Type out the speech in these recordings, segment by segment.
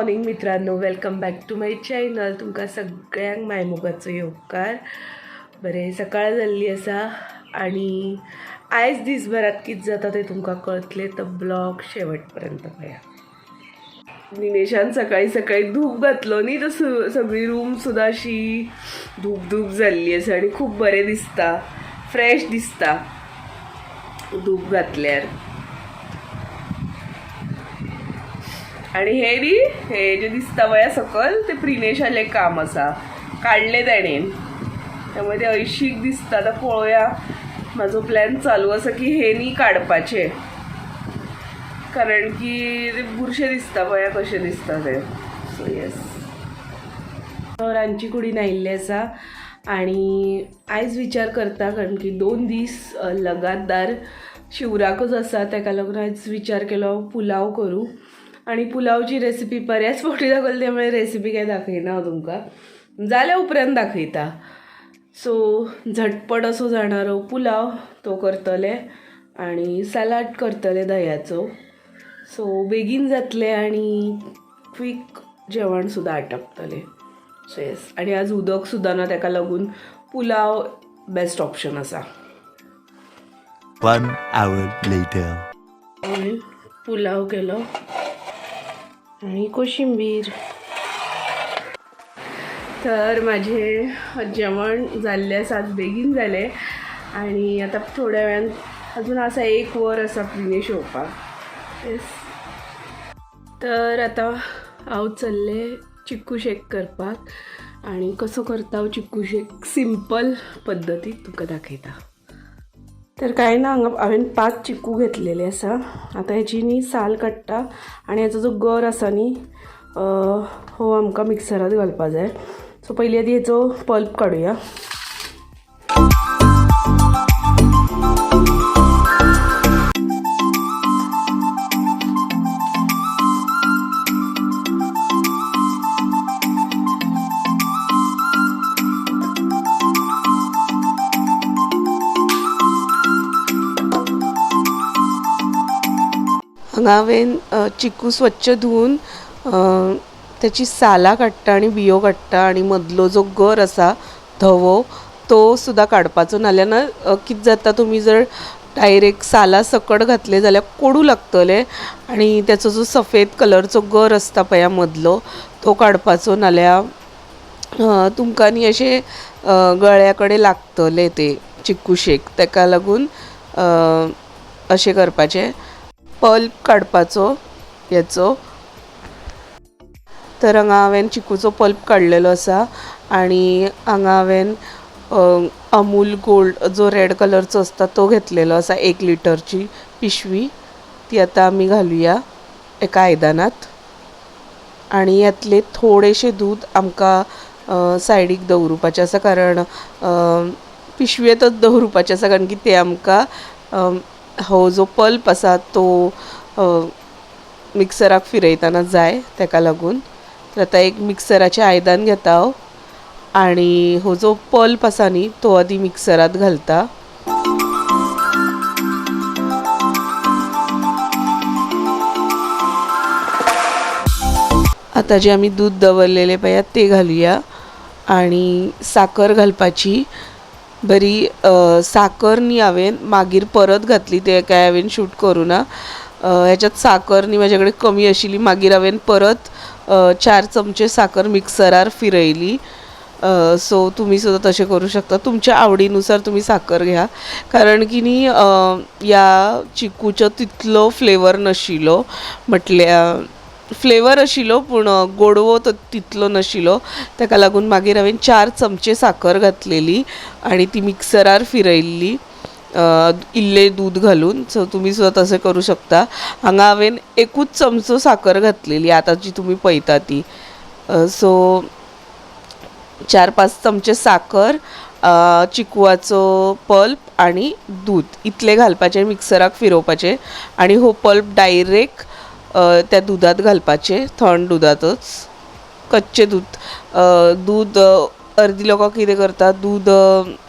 Morning मित्रांनो. Welcome back to my channel तुमकां सगळ्यांक मायमुगाचो योगकार बरें सकाळ जाल्ली आसा आनी आयज दिसभरात कितें जाता तें तुमकां कळतले तर ब्लॉग शेवट पर्यंत पळया दिनेशान सकाळी सकाळी धूप घातलो न्ही तर सगळी रूम सुद्दां अशी धूप धूप जाल्ली आसा आनी खूब बरें दिसता. फ्रेश दिसता. धूप घातल्यार. आणि हे नी हे जे दिसता वया सकल ते प्रिनेशाले काम आसा काढले तेणेन त्यामुळे ते ऐशीक दिसता. आतां पळोवया म्हाजो प्लॅन चालू आसा की हे नी काडपाचे कारण की ते बुरशे दिसता पळया कशे दिसता ते. सो येस रांदची कुडीन आयिल्ले आसा आणि आयज विचार करता कारण की दोन दीस लगातार शिवराकच आसा ताका लागून आयज विचार केलो पुलाव करूं. आणि पुलावची रेसिपी बऱ्याच फावटी दाखयली त्यामुळे रेसिपी काय दाखयना हांव तुमकां. जाल्या उपरांत दाखयता सो झटपट असो जाणारो पुलाव तो करतले आणि सलाड करतले दह्याचो. सो बेगीन जातले आणि क्विक जेवण सुद्दां आटपतलें. सो येस आणि आज उदक सुद्दां ना ताका लागून पुलाव बेस्ट ऑप्शन आसा One hour later. आणि पुलाव केलो. आणि कोशिंबीर. तर माझे जेवण जाल्ले आसा बेगीन जालें आणि आता थोड्या वेळान अजून असा एक वर आसा प्रिनेश येवपाक येस तर आता हांव चल्ले चिक्कू शेक करपाक. आणि कसो करता हांव चिक्कू शेक? सिंपल पद्दतीत तुका दाखयता. तर काय ना हांगा हांवें पांच चिकू घेतलेले आसा आतां हेची न्ही साल काडटा आनी हेचो जो गर आसा न्ही हो आमकां मिक्सरांत घालपा जाय. सो पयलीं आदी हेचो पल्प काडुया हांवें चिकू स्वच्छ धुवून अ, त्याची सालां काडटा आनी बियो काडटा आनी मदलो जो गर आसा धवो तो सुद्दां काडपाचो नाल्यार ना कितें जाता तुमी जर डायरेक्ट साला सकट घातले जाल्यार कोडू लागतले आनी त्याचो जो सफेद कलरचो गर आसता पळय मदलो तो काडपाचो नाल्यार तुमकां न्ही अशें गळ्या कडेन लागतले ते चिक्कू शेक. ताका लागून अशें करपाचें. पल्प काडपाचो हेचो तर हांगा हांवें चिकूचो पल्प काडलेलो आसा आनी हांगा हांवें अमूल गोल्ड जो रेड कलरचो आसता तो घेतलेलो आसा एक लिटरची पिशवी. ती आतां आमी घालुया एका आयदनांत. आनी यातले थोडेशें दूद आमकां सायडीक दवरुपाचें आसा कारण पिशवेतच दवरुपाचें आसा कारण की तें आमकां हो जो पल्प आसा तो मिक्सराक फिरयतना जाय ताका लागून. तर आतां एक मिक्सराचें आयदन घेता हो. हांव आनी हो जो पल्प आसा न्ही तो आदी मिक्सरांत घालता. आतां जे आमी दूद दवरलेले पळयात ते घालुया. आनी साकर घालपाची. बरी साकर न्ही हांवें मागीर परत घातली ते काय हांवें शूट करुना ना ह्याच्यात साकर न्ही म्हाजे कडेन कमी आशिल्ली मागीर हांवें परत चार चमचे साकर मिक्सरार फिरयली. सो तुमी सुद्दां तशें करूं शकता. तुमच्या आवडीनुसार तुमी साकर घ्या. कारण की न्ही ह्या चिकूचो तितलो फ्लेवर नाशिल्लो म्हटल्या फ्लेवर आशिल्लो पूण गोडवो तो तितलो नाशिल्लो ताका लागून मागीर हांवें चार चमचे साकर घातलेली आनी ती मिक्सरार फिरयल्ली. इल्लें दूद घालून. सो तुमी सुद्दां तशें करूं शकता. हांगा हांवें एकूच चमचो साकर घातलेली आतां जी तुमी पळयता ती. सो चार पांच चमचे साकर चिकवाचो पल्प आनी दूद इतलें घालपाचें मिक्सराक फिरोवपाचें. आनी हो पल्प डायरेक्ट त्या दुदांत घालपाचें थंड दुधातच. कच्चें दूद दूध दूद अर्दी लोकां कितें करता दूद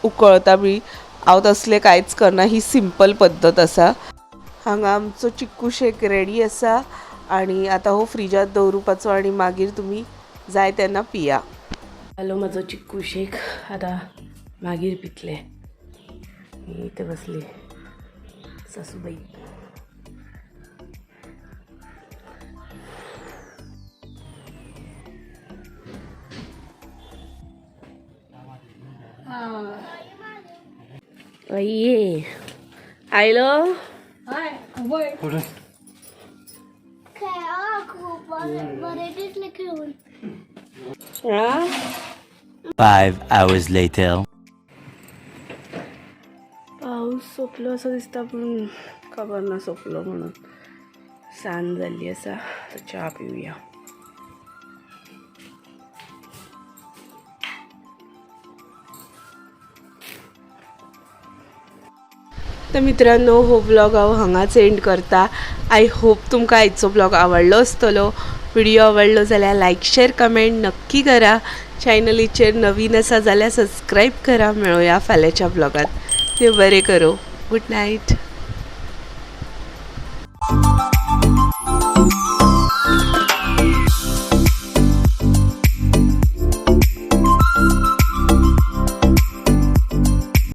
उकळता बी हांव तसलें कांयच करना. ही सिंपल पद्दत आसा हांगा आमचो चिक्कू शेक रेडी आसा आणि आता हो फ्रिजात दवरुपाचो आणि मागीर तुम्ही जाय तेन्ना पिया. हॅलो म्हजो चिक्कू शेक. आता मागीर पितले. मी इथे बसली. सासूबाई. ये आयलो हा? Five hours later. पाऊस सोंपलो असो दिसता पूण खबर ना सोंपलो म्हणून. सांज जाल्ली आसा तर च्या पिवया तर मित्रांनो हो ब्लॉग हांव हांगाच एंड करता. आय होप तुमकां आयचो ब्लॉग आवडलो आसतलो व्हिडिओ आवडलो जाल्यार लायक शेअर कमेंट नक्की करा. चॅनलीचेर नवीन आसा जाल्यार सबस्क्राईब करा. मेळूया फाल्यांच्या ब्लॉगात ते बरें करू. Good night